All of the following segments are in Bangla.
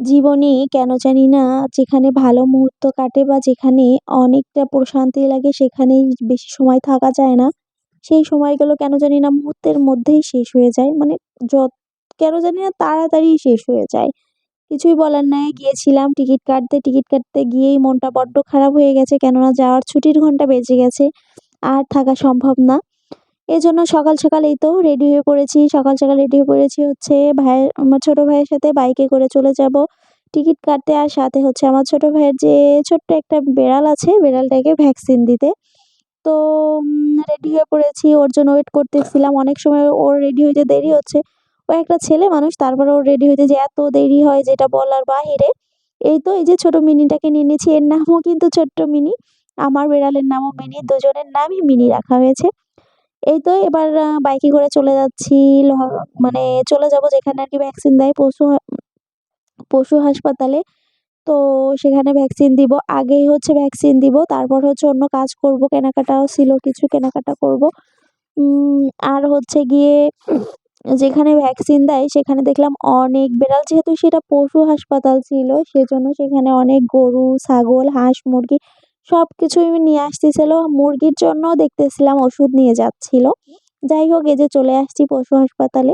জীবনে কেন জানি না যেখানে ভালো মুহূর্ত কাটে বা যেখানে অনেকটা প্রশান্তি লাগে সেখানেই বেশি সময় থাকা যায় না। সেই সময়গুলো কেন জানি না মুহূর্তের মধ্যেই শেষ হয়ে যায়। মানে যত, কেন জানি না তাড়াতাড়ি শেষ হয়ে যায়। কিছুই বলার নাই, গিয়েছিলাম টিকিট কাটতে টিকিট কাটতে গিয়েই মনটা বড্ড খারাপ হয়ে গেছে। কেননা যাওয়ার ছুটির ঘণ্টা বেজে গেছে। আর থাকা সম্ভব না। এজন্য সকাল সকাল এই তো রেডি হয়ে পড়েছি। সকাল সকাল রেডি হয়ে পড়েছি হচ্ছে ভাইয়ের, আমার ছোটো ভাইয়ের সাথে বাইকে করে চলে যাব। টিকিট কাটতে আর সাথে হচ্ছে আমার ছোট ভাইয়ের যে ছোট্ট একটা বেড়াল আছে, বেড়ালটাকে ভ্যাকসিন দিতে। তো রেডি হয়ে পড়েছি। ওর জন্য ওয়েট করতেছিলাম। অনেক সময় ওর রেডি হইতে দেরি হচ্ছে। ও একটা ছেলে মানুষ, তারপরে ওর রেডি হইতে যে এত দেরি হয় যেটা বলার বাহিরে। এই তো এই যে ছোট মিনিটাকে নিয়ে নিয়েছি। এর নামও কিন্তু ছোট্ট মিনি। আমার বেড়ালের নামও মিনি। দুজনের নামই মিনি রাখা হয়েছে। এই তো এবার বাইকে করে চলে যাচ্ছি। মানে চলে যাব যেখানে আর কি ভ্যাকসিন দেয়, পশু পশু হাসপাতালে। তো সেখানে ভ্যাকসিন দিব। আগেই হচ্ছে ভ্যাকসিন দিব। তারপর হচ্ছে অন্য কাজ করব, কেনাকাটাও ছিল, কিছু কেনাকাটা করব। আর হচ্ছে গিয়ে যেখানে ভ্যাকসিন দেয়, সেখানে দেখলাম অনেক বেড়াল। যেহেতু সেটা পশু হাসপাতাল ছিল, সেজন্য সেখানে অনেক গরু, ছাগল, হাঁস, মুরগি সব কিছুই নিয়ে আসতেছিল। মুরগির জন্য দেখতেছিলাম ওষুধ নিয়ে যাচ্ছিল। যাই হোক, এই যে চলে আসছি পশু হাসপাতালে।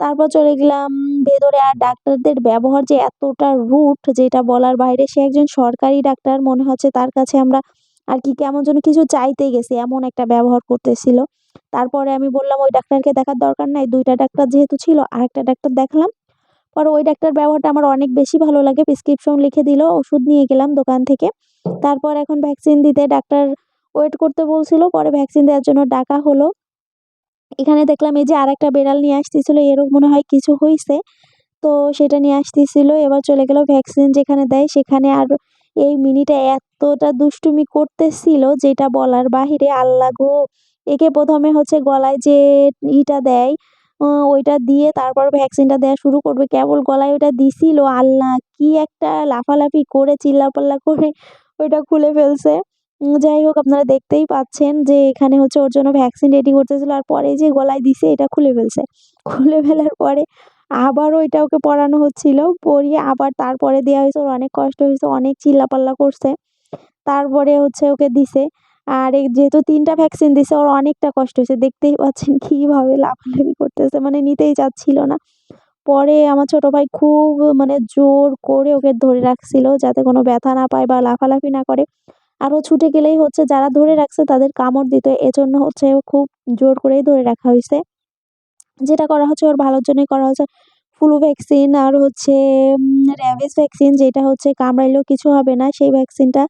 তারপর চলে গেলাম ভেতরে। আর ডাক্তারদের ব্যবহার যে এতটা রুট, যেটা বলার বাইরে, সে একজন সরকারি ডাক্তার, মনে হচ্ছে তার কাছে আমরা আর কি কেমন যেন কিছু চাইতে গেছি, এমন একটা ব্যবহার করতেছিল। তারপরে আমি বললাম, ওই ডাক্তারকে দেখার দরকার নাই। দুইটা ডাক্তার যেহেতু ছিল, আরেকটা ডাক্তার দেখালাম। পরে ওই ডাক্তার ব্যবহারটা আমার অনেক বেশি ভালো লাগে। প্রেসক্রিপশন লিখে দিল, ওষুধ নিয়ে গেলাম দোকান থেকে। তারপর এখন ভ্যাকসিন দিতে ডাক্তার ওয়েট করতে বলছিল, পরে ভ্যাকসিন দেওয়ার জন্য ডাকা হলো। এখানে দেখলাম এই যে আরেকটা বেড়াল নিয়ে আসতেছিল এরও মনে হয় কিছু হয়েছে তো সেটা নিয়ে আসতেছিল, এবার চলে গেল ভ্যাকসিন যেখানে দেয়, সেখানে আর এই মিনিটা এতটা দুষ্টুমি করতেছিল যেটা বলার বাহিরে, আল্লাহ গো! একে প্রথমে হচ্ছে গলায় যে ইটা দেয় ওইটা দিয়ে তারপর ভ্যাকসিনটা দেওয়া শুরু করবে। কেবল গলায় ওইটা দিছিল, আল্লাহ, কি একটা লাফালাফি করে, চিল্লাপাল্লা করে ওইটা খুলে ফেলছে। যাই হোক, আপনারা দেখতেই পাচ্ছেন যে এখানে হচ্ছে ওর জন্য ভ্যাকসিন রেডি করতেছিল আর পরে যে গলায় দিছে, এটা খুলে ফেলছে। খুলে ফেলার পরে আবারও এটা ওকে পরানো হচ্ছিল। পরিয়ে আবার তারপরে দেওয়া হয়েছে, ওর অনেক কষ্ট হয়েছে, অনেক চিল্লাপাল্লা করছে। তারপরে হচ্ছে ওকে দিছে। আর এই যেহেতু তিনটা ভ্যাকসিন দিছে, ওর অনেকটা কষ্ট হয়েছে। দেখতেই পাচ্ছেন কীভাবে লাফালাফি করতেছে মানে নিতেই চাচ্ছিল না। পরে আমার ছোট ভাই খুব মানে জোর করে ওকে ধরে রাখছিল যাতে কোনো ব্যথা না পায় বা লাফালাফি না করে। আরও ছুটে গেলেই হচ্ছে যারা ধরে রাখছে তাদের কামড় দিত, এজন্য হচ্ছে খুব জোর করেই ধরে রাখা হয়েছে। যেটা করা হচ্ছে, ওর ভালোর জন্যই করা হচ্ছে। ফ্লু ভ্যাকসিন আর হচ্ছে র্যাবিস ভ্যাকসিন যেটা হচ্ছে কামড়াইলেও কিছু হবে না। সেই ভ্যাকসিনটা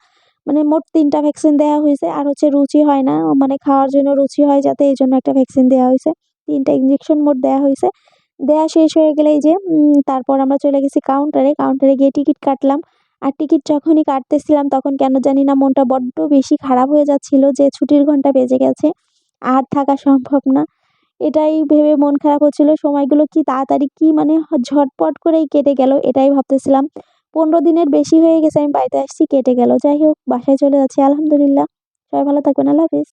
মানে মোট তিনটা ভ্যাকসিন দেওয়া হয়েছে। আর হচ্ছে রুচি হয় না মানে খাওয়ার জন্য রুচি হয় যাতে এই জন্য একটা ভ্যাকসিন দেওয়া হয়েছে। তিনটা ইঞ্জেকশন মোট দেওয়া হয়েছে। দেওয়া শেষ হয়ে গেলেই যে তারপর আমরা চলে গেছি কাউন্টারে কাউন্টারে গিয়ে টিকিট কাটলাম। আর টিকিট যখনই কাটতেছিলাম তখন কেন জানি না মনটা বড্ড বেশি খারাপ হয়ে যাচ্ছিল যে, ছুটির ঘণ্টা বেজে গেছে। আর থাকা সম্ভব না। এটাই ভেবে মন খারাপ হচ্ছিল। সময়গুলো কি তাড়াতাড়ি কি মানে ঝটপট করেই কেটে গেল, এটাই ভাবতেছিলাম। পনেরো দিনের বেশি হয়ে গেছে, আমি বাড়িতে আসছি, কেটে গেল। যাই হোক, বাসায় চলে যাচ্ছি, আলহামদুলিল্লাহ। সবাই ভালো থাকবেন, আল্লাহ হাফিজ।